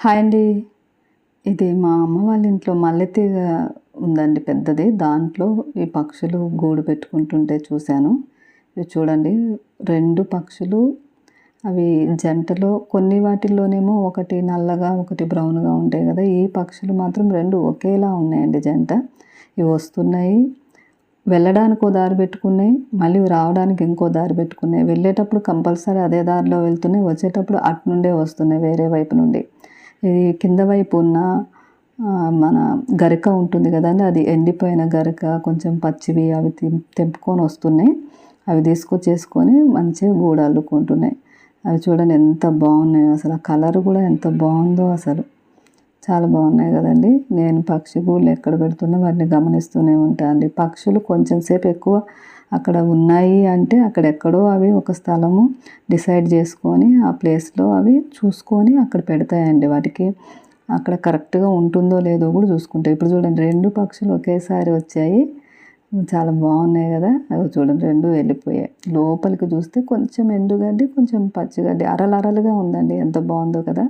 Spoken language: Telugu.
హాయ్ అండి. ఇది మా అమ్మ వాళ్ళ ఇంట్లో మల్లెతీగ ఉందండి పెద్దది. దాంట్లో ఈ పక్షులు గూడు పెట్టుకుంటుంటే చూశాను. ఇవి చూడండి రెండు పక్షులు. అవి జంటలో కొన్ని వాటిల్లోనేమో ఒకటి నల్లగా ఒకటి బ్రౌన్గా ఉంటాయి కదా. ఈ పక్షులు మాత్రం రెండు ఒకేలా ఉన్నాయండి జంట. ఇవి వస్తున్నాయి వెళ్ళడానికి ఓ దారి పెట్టుకున్నాయి మళ్ళీ రావడానికి ఇంకో దారి పెట్టుకున్నాయి. వెళ్ళేటప్పుడు కంపల్సరీ అదే దారిలో వెళ్తున్నాయి వచ్చేటప్పుడు అటు నుండే వస్తున్నాయి వేరే వైపు నుండి. ఇది కింద వైపు ఉన్న మన గరిక ఉంటుంది కదండి అది ఎండిపోయిన గరిక కొంచెం పచ్చివి అవి తెంపుకొని వస్తున్నాయి. అవి తీసుకొచ్చేసుకొని మంచిగా గూడ అల్లుకుంటున్నాయి. అవి చూడండి ఎంత బాగున్నాయో అసలు ఆ కలర్ కూడా ఎంత బాగుందో అసలు. చాలా బాగున్నాయి కదండి. నేను పక్షి గూళ్ళు ఎక్కడ పెడుతున్నా వాటిని గమనిస్తూనే ఉంటాను అండి. పక్షులు కొంచెం సేపు ఎక్కువ అక్కడ ఉన్నాయి అంటే అక్కడ ఎక్కడో అవి ఒక స్థలము డిసైడ్ చేసుకొని ఆ ప్లేస్లో అవి చూసుకొని అక్కడ పెడతాయండి. వాటికి అక్కడ కరెక్ట్గా ఉంటుందో లేదో కూడా చూసుకుంటాయి ఇప్పుడు చూడండి రెండు పక్షులు ఒకేసారి వచ్చాయి. చాలా బాగున్నాయి కదా. అవి చూడండి రెండు వెళ్ళిపోయాయి. లోపలికి చూస్తే కొంచెం ఎండుగడ్డి కొంచెం పచ్చిగడ్డి అరలుగా ఉందండి. ఎంత బాగుందో కదా.